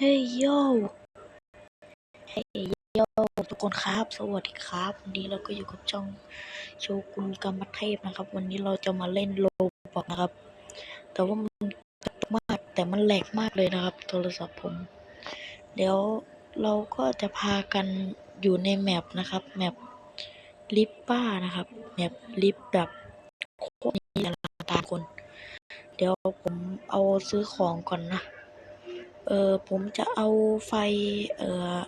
เฮ้ยโยเฮ้ยโยทุกคนครับ สวัสดีครับ วันนี้เราก็อยู่กับช่องโชกุนกรรมเทพนะครับ วันนี้เราจะมาเล่นโลบอกนะครับ แต่ว่ามันกระตุกมากแต่มันแหลกมากเลยนะครับ โทรศัพท์ผม เดี๋ยวเราก็จะพากันอยู่ในแมปนะครับ แมปลิปป้านะครับ แมปลิปแบบโคตรมีอลังกาคน เดี๋ยวผมเอาซื้อของก่อนนะ เออผมจะเอาไฟเออ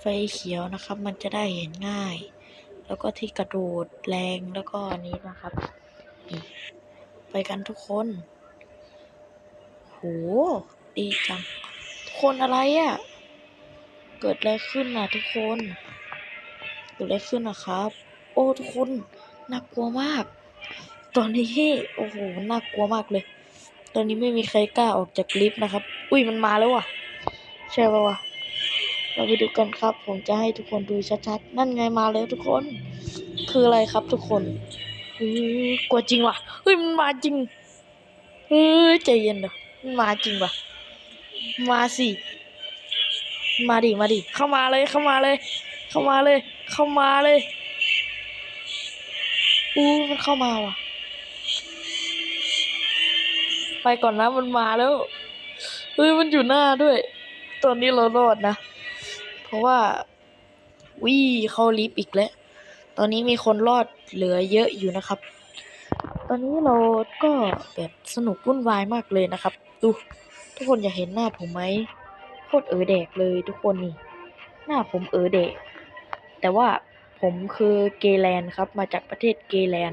ไฟเขียวนะครับ มันจะได้เห็นง่าย แล้วก็ที่กระโดดแรงแล้วก็อันนี้นะครับ ไปกันทุกคน โห ดีจัง ทุกคนอะไรอะ่ะ เกิดอะไรขึ้นน่ะทุกคน เกิดอะไรขึ้นนะครับ โอ้ทุกคน น่ากลัวมาก ตอนนี้ โอ้โห น่ากลัวมากเลย ตอนนี้ไม่มีใครกล้าออกจากลิฟต์นะครับ อุ้ยมันมาแล้วว่ะ ใช่ป่าวะเราไปดูกันครับ ผมจะให้ทุกคนดูชัดๆ นั่นไงมาแล้วทุกคน คืออะไรครับทุกคนอือกลัวจริงว่ะ เฮ้ยมันมาจริง เฮ้ยใจเย็นเดี๋ยวมันมาจริงว่ะ มาสิ มาดิ มาดิ เข้ามาเลย เข้ามาเลย เข้ามาเลย เข้ามาเลยอู้มันเข้ามาว่ะ ไปก่อนนะมันมาแล้วเฮ้ยมันอยู่หน้าด้วย ตอนนี้เรารอดนะ เพราะว่าวิเข้าลิฟต์อีกแล้ว ตอนนี้มีคนรอดเหลือเยอะอยู่นะครับ ตอนนี้เราก็แบบสนุกวุ่นวายมากเลยนะครับ ดู ทุกคนอยากเห็นหน้าผมไหมโคตรเออแดกเลยทุกคนนี่ หน้าผมเออแดก แต่ว่าผมคือเกแลนครับ มาจากประเทศเกแลน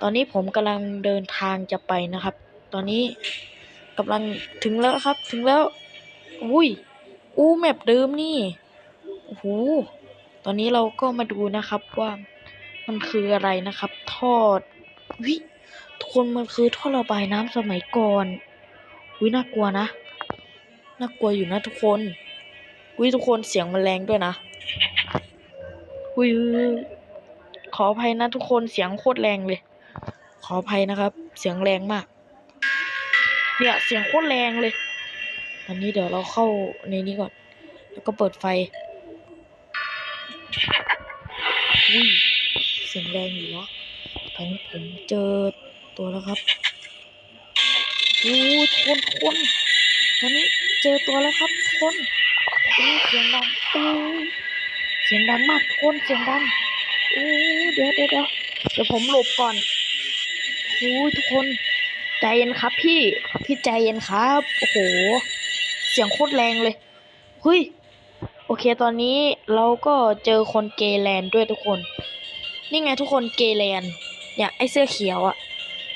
ตอนนี้ผมกำลังเดินทางจะไปนะครับ ตอนนี้กำลังถึงแล้วครับ ถึงแล้วอุ้ยอู้แมปเดิมนี่โอ้โหตอนนี้เราก็มาดูนะครับว่ามันคืออะไรนะครับ ทอดวิทุกคนมันคือท่อระบายน้ำสมัยก่อนวิน่ากลัวนะน่ากลัวอยู่นะทุกคนวิทุกคนเสียงมันแรงด้วยนะวิขออภัยนะทุกคนเสียงโคตรแรงเลย ขออภัยนะครับ เสียงแรงมาก เนี่ยเสียงโคตรแรงเลย ตอนนี้เดี๋ยวเราเข้าในนี้ก่อน แล้วก็เปิดไฟอุ้ยเสียงแรงอยู่วะตอนนี้ผมเจอตัวแล้วครับโอ้ยทุกคนทนตอนนี้เจอตัวแล้วครับทนโอ้เสียงดังโอ้เสียงดังมากทนเสียงดังโอ้ยเดี๋ยวเดี๋ยวเดี๋ยวเดี๋ยวผมหลบก่อนโอ้ยทุกคน ใจเย็นครับพี่ พี่ใจเย็นครับ โอ้โห เสียงโคตรแรงเลยเฮ้ยโอเคตอนนี้เราก็เจอคนเกย์แลนด้วยทุกคน นี่ไงทุกคนเกย์แลนเนี่ยไอเสื้อเขียวอะ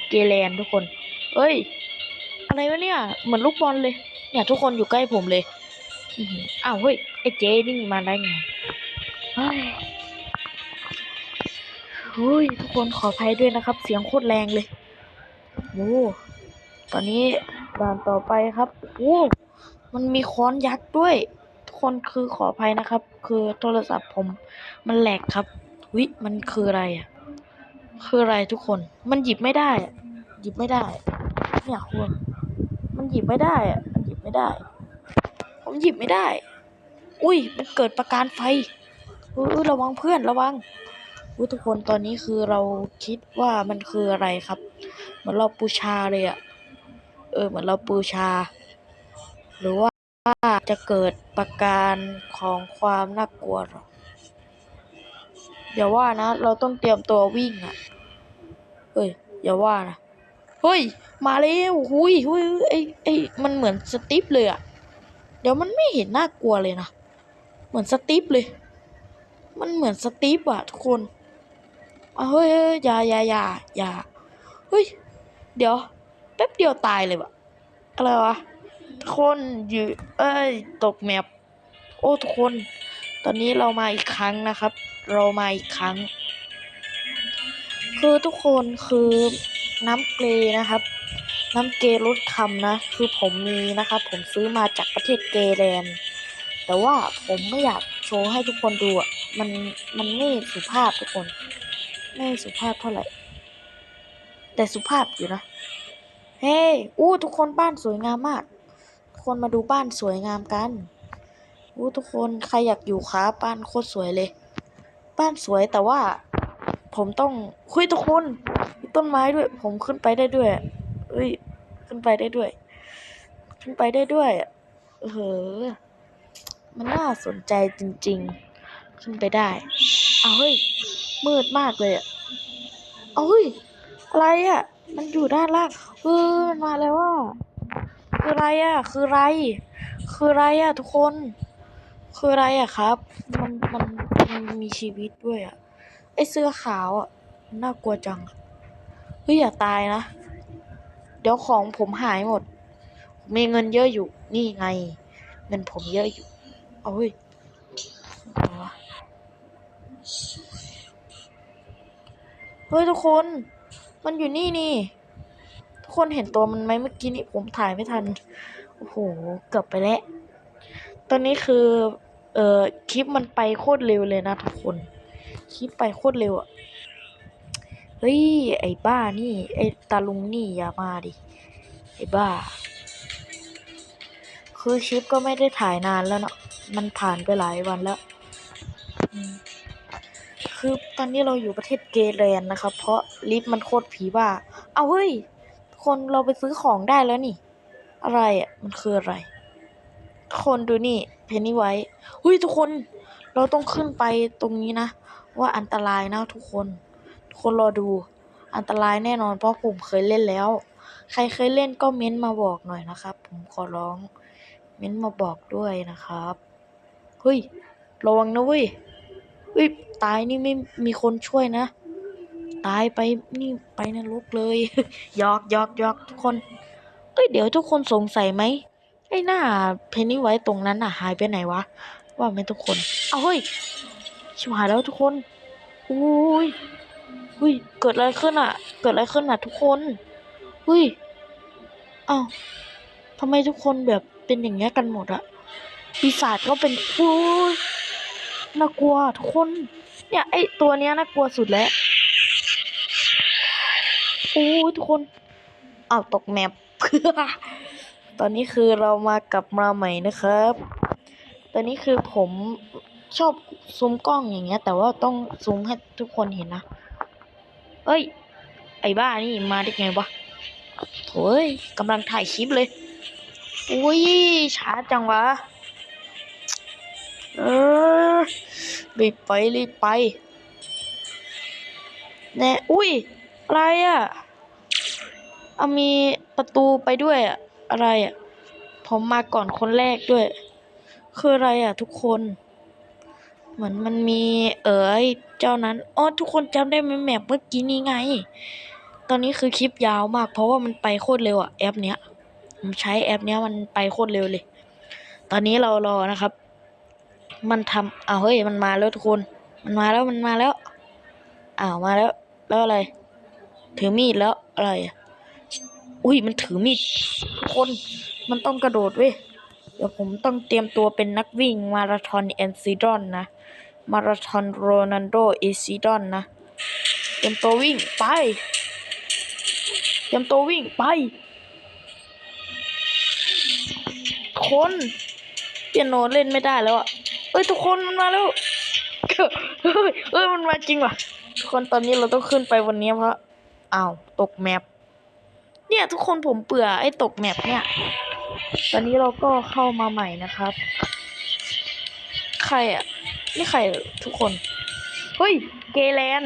เกย์แลนทุกคน เอ้ย อะไรวะเนี่ย เหมือนลูกบอลเลย เนี่ยทุกคนอยู่ใกล้ผมเลยอ้าวเฮ้ยไอเจนี่มาได้ไงเฮ้ยเฮ้ยทุกคนขออภัยด้วยนะครับ เสียงโคตรแรงเลย โอ้ตอนนี้ด่านต่อไปครับโอ้มันมีค้อนยักษ์ด้วย ทุกคนคือขออภัยนะครับ คือโทรศัพท์ผม มันแหลกครับ วิมันคืออะไรอะ คืออะไรทุกคน มันหยิบไม่ได้ หยิบไม่ได้เนี่ยคุณมันหยิบไม่ได้อะ มันหยิบไม่ได้ ผมหยิบไม่ได้ อุ้ย มันเกิดประกายไฟเออระวังเพื่อนระวังอุ้ยทุกคนตอนนี้คือเราคิดว่ามันคืออะไรครับ เหมือนเราปูชาเลยอะเออเหมือนเราปูชา หรือว่าจะเกิดประการของความน่ากลัวหรออย่าว่านะ เราต้องเตรียมตัววิ่งอะเฮ้ยอย่าว่านะเฮ้ย มาแล้วหุยหุยไอไอมันเหมือนสติปเลยอะเดี๋ยวมันไม่เห็นน่ากลัวเลยนะ เหมือนสติปเลย มันเหมือนสติปอะทุกคนเอาเฮ้ยเฮ้ยอย่าอย่าอย่าอย่าเฮ้ย เดี๋ยว แป๊บเดียวตายเลยวะอะไรวะทุกคนอยู่เอ้ย ตกแมปโอ้ทุกคน ตอนนี้เรามาอีกครั้งนะครับ เรามาอีกครั้ง คือทุกคนคือน้ำเกรนะครับ น้ำเกรลดคำนะ คือผมมีนะครับ ผมซื้อมาจากประเทศเกแลนด์แต่ว่าผมไม่อยากโชว์ให้ทุกคนดูอะ มันมันไม่สุภาพทุกคน ไม่สุภาพเท่าไหร่ แต่สุภาพอยู่นะ เฮ้ยอู้ทุกคนบ้านสวยงามมากกคนมาดูบ้านสวยงามกัน อู้ทุกคนใครอยากอยู่ครับบ้านโคตรสวยเลย บ้านสวยแต่ว่า ผมต้องคุยทุกคนมีต้นไม้ด้วย ผมขึ้นไปได้ด้วยเอ้ยขึ้นไปได้ด้วย ขึ้นไปได้ด้วยเออมันน่าสนใจจริง ๆ ขึ้นไปได้ เอาเฮ้ยมืดมากเลยอะเอาเฮ้ย อะไรอะ มันอยู่ด้านล่างเออมันมาแล้วว่าคืออะไรอะ คืออะไร คืออะไรอะ ทุกคน คืออะไรอะครับ มันมันมันมีชีวิตด้วยอะไอเสื้อขาวอะน่ากลัวจังเฮ้ยอย่าตายนะ เดี๋ยวของผมหายหมด มีเงินเยอะอยู่ นี่ไง เงินผมเยอะอยู่เอาเฮ้ยเฮ้ยทุกคน มันอยู่นี่นี่ ทุกคนเห็นตัวมันไหมเมื่อกี้นี้ผมถ่ายไม่ทัน โอ้โห เกือบไปแล้ว ตอนนี้คือ เอ่อ คลิปมันไปโคตรเร็วเลยนะทุกคน คลิปไปโคตรเร็วอะเฮ้ย ไอ้บ้านี่ ไอ้ตาลุงนี่อย่ามาดิ ไอ้บ้า คือคลิปก็ไม่ได้ถ่ายนานแล้วเนาะ มันผ่านไปหลายวันแล้ว คือตอนนี้เราอยู่ประเทศเกเรนนะครับ เพราะลิฟต์มันโคตรผีบ้า เอาเฮ้ย คนเราไปซื้อของได้แล้วนี่ อะไรอะ มันคืออะไร คนดูนี่ เพนนี่ไว้เฮ้ยทุกคน เราต้องขึ้นไปตรงนี้นะ ว่าอันตรายนะทุกคน ทุกคนรอดู อันตรายแน่นอนเพราะผมเคยเล่นแล้ว ใครเคยเล่นก็เม้นต์มาบอกหน่อยนะครับ ผมขอร้อง เม้นต์มาบอกด้วยนะครับ เฮ้ย ระวังนะเว้ย เฮ้ยตายนี่ไม่มีคนช่วยนะ ตายไปนี่ไปนรกเลยหยอกหยอกหยอกทุกคนเอ้ยเดี๋ยวทุกคนสงสัยไหมไอ้หน้าเพนนี่ไว้ตรงนั้นน่ะ หายไปไหนวะ ว่าไหมทุกคนเอาเฮ้ยชิบหายแล้วทุกคนอุ้ยอุ้ยเกิดอะไรขึ้นอะ เกิดอะไรขึ้นอะ ทุกคนอุ้ยอ้าวทำไมทุกคนแบบเป็นอย่างเงี้ยกันหมดอะปีศาจก็เป็นอุ้ย น่ากลัวทุกคน เนี่ยไอตัวเนี้ยน่ากลัวสุดแล้วโอ้ยทุกคนเอาตกแมปตอนนี้คือเรามากลับมาใหม่นะครับ ตอนนี้คือผมชอบซูมกล้องอย่างเงี้ย แต่ว่าต้องซูมให้ทุกคนเห็นนะ เอ้ย ไอ้บ้านี่มาได้ไงวะโถ่เอ้ยกำลังถ่ายคลิปเลย อุ้ยช้าจังวะ เออรีบไปรีบไปแน่อุ้ย อะไรอะเอามีประตูไปด้วยอะอะไรอะ ผมมาก่อนคนแรกด้วย คืออะไรอะ ทุกคน เหมือนมันมีเอ๋ยเจ้านั้นอ๋อทุกคนจำได้ไหมแมปเมื่อกี้นี้ไง ตอนนี้คือคลิปยาวมาก เพราะว่ามันไปโคตรเร็วอะแอปเนี้ยผมใช้แอปเนี้ยมันไปโคตรเร็วเลย ตอนนี้เรารอนะครับ มันทำอ้าวเฮ้ยมันมาแล้วทุกคน มันมาแล้วมันมาแล้วอ้าวมาแล้ว แล้วอะไร ถือมีดแล้วอะไรอุ้ยมันถือมีดทุกคนมันต้องกระโดดเว้ยเดี๋ยวผมต้องเตรียมตัวเป็นนักวิ่งมาราธอนเอนซิดอนนะ มาราธอนโรนันโดเอซิดอนนะ เตรียมตัววิ่งไป เตรียมตัววิ่งไป คน เปียโนเล่นไม่ได้แล้วอะ เอ้ยทุกคนมันมาแล้วเฮ้ยเอ้ยมันมาจริงว่ะ ทุกคนตอนนี้เราต้องขึ้นไปวันนี้เพราะอ้าวตกแมปเนี่ยทุกคนผมเบื่อไอ้ตกแมปเนี่ย ตอนนี้เราก็เข้ามาใหม่นะครับ ใครอะนี่ใครทุกคน เฮ้ยเกแลน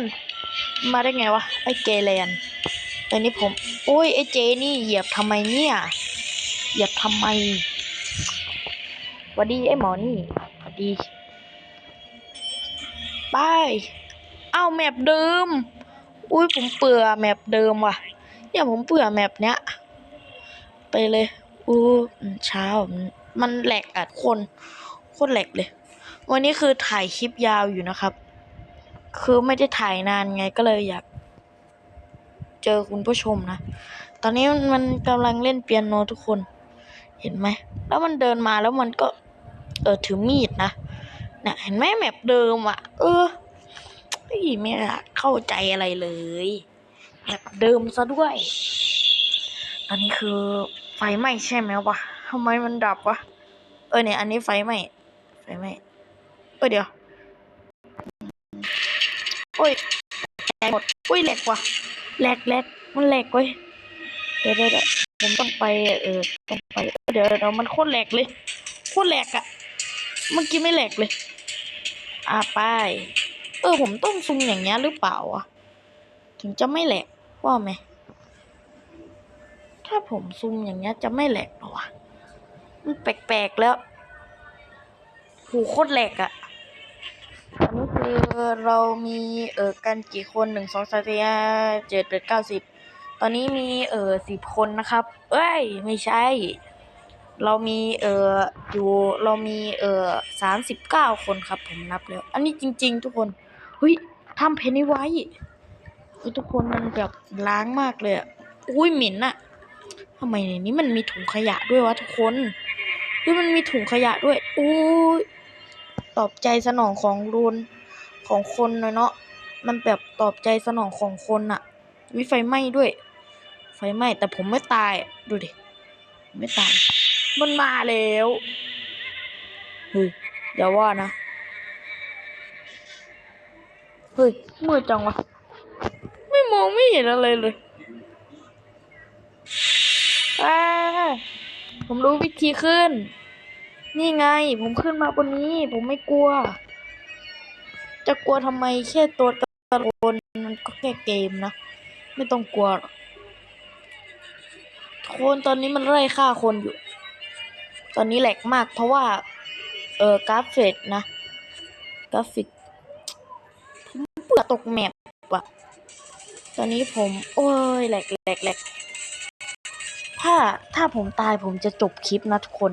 มาได้ไงวะไอ้เกแลนตอนนี้ผมโอ้ยไอ้เจนี่เหยียบทำไมเนี่ย เหยียบทำไมวัสดีไอ้หมอนี่ ดี ไปเอาแมปเดิม อุ้ยผมเบื่อแมปเดิมว่ะ เนี่ยผมเบื่อแมปเนี้ย ไปเลยอู้เช้ามันแหลกอะคนโคตรแหลกเลย วันนี้คือถ่ายคลิปยาวอยู่นะครับ คือไม่ได้ถ่ายนานไงก็เลยอยาก เจอคุณผู้ชมนะ ตอนนี้มันกำลังเล่นเปียโนทุกคน เห็นไหม แล้วมันเดินมาแล้วมันก็ เออถือมีดนะน่ะเห็นไหมแมปเดิมอะ เออไม่เข้าใจอะไรเลยแมปเดิมซะด้วย ตอนนี้คือไฟไหม้ใช่ไหมวะทำไมมันดับวะ เออเนี่ย อันนี้ไฟไหม้ ไฟไหม้ เออเดี๋ยว โอ้ยแหลกหมดโอ้ยแหลกว่ะแหลกแหลกมันแหลกเว้ย เดี๋ยวเดี๋ยวผมต้องไป เออต้องไปเออเดี๋ยวเดี๋ยวมันโคตรแหลกเลย โคตรแหลกอะ เมื่อกี้ไม่แหลกเลย อะไป เออผมต้องซุ่มอย่างเงี้ยหรือเปล่าอะ ถึงจะไม่แหลกว่าไหม ถ้าผมซุ่มอย่างเงี้ยจะไม่แหลกหรอวะ มันแปลกๆแล้ว หูโคตรแหลกอะอันนี้คือเรามีเออกันกี่คนหนึ่งสองสามสี่ห้าเจ็ดแปดเก้าสิบตอนนี้มีเออสิบคนนะครับ เอ้ย ไม่ใช่ เรามีเอออยู่เรามีเออสามสิบเก้าคนครับผมนับแล้ว อันนี้จริง ๆ ทุกคนเฮ้ยทำเพนนีไว้คือทุกคนมันแบบล้างมากเลยอะอุ้ยเหม็นอะทำไมในนี้มันมีถุงขยะด้วยวะทุกคนเฮ้ยมันมีถุงขยะด้วยอุ้ยตอบใจสนองของรุนของคนเลยเนาะมันแบบตอบใจสนองของคนอะวิไฟไหม้ด้วย ไฟไหม้แต่ผมไม่ตายดูดิไม่ตาย มันมาแล้วเฮ้ยอย่าว่านะเฮ้ยมืดจังวะไม่มองไม่เห็นอะไรเลยอ่าผมรู้วิธีขึ้น นี่ไง ผมขึ้นมาบนนี้ ผมไม่กลัว จะกลัวทำไมแค่ตัวตะโกนมันก็แค่เกมนะ ไม่ต้องกลัวคนตอนนี้มันไล่ฆ่าคนอยู่ ตอนนี้แหลกมากเพราะว่า เออกราฟิกนะ กราฟิกเบื่อตกแมปว่ะ ตอนนี้ผม โอ้ยแหลกแหลกแหลกถ้าถ้าผมตายผมจะจบคลิปนะทุกคน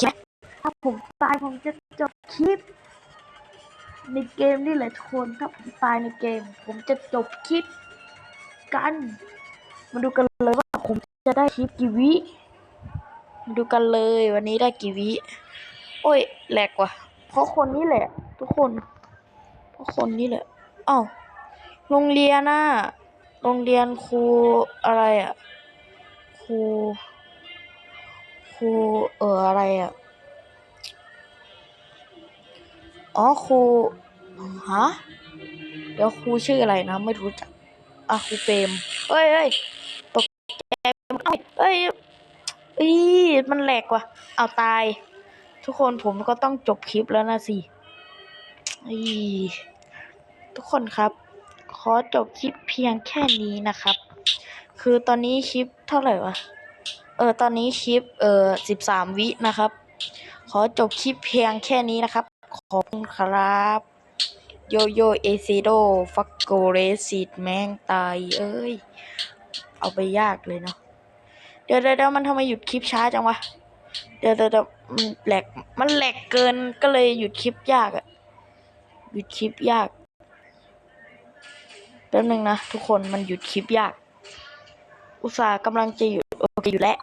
คลิปถ้าผมตายผมจะจบคลิป ในเกมนี่แหละทุกคนถ้าผมตายในเกม ผมจะจบคลิปกัน มาดูกันเลยว่าผมจะได้คลิปกี่วิ ดูกันเลยวันนี้ได้กี่วิ โอ้ยแหลกว่ะ เพราะคนนี้แหละ ทุกคน เพราะคนนี้แหละอ้าวโรงเรียนน่ะโรงเรียนครูอะไรอะครูครูเอออะไรอะอ๋อครูฮะเดี๋ยวครูชื่ออะไรนะ ไม่รู้จักอะครูเปรมเอ้ยเอ้ยตกใจเอ้ยเอ้ยเอ้ยมันแหลกว่ะ เอาตาย ทุกคนผมก็ต้องจบคลิปแล้วนะสิอีทุกคนครับ ขอจบคลิปเพียงแค่นี้นะครับ คือตอนนี้คลิปเท่าไหร่วะ เออ ตอนนี้คลิป เออสิบสามวินะครับ ขอจบคลิปเพียงแค่นี้นะครับ ขอบคุณครับโยโย่เอซิโดฟักโกเรสิตแมงตาย เอ้ย เอาไปยากเลยเนาะ เดี๋ยวเดี๋ยวมันทำไมหยุดคลิปช้าจังวะเดี๋ยวเดี๋ยวเดี๋ยวมันแหลก มันแหลกเกินก็เลยหยุดคลิปยากอะหยุดคลิปยากแป๊บนึงนะทุกคนมันหยุดคลิปยาก อุตส่าห์กำลังจะหยุดโอเคอยู่แล้ว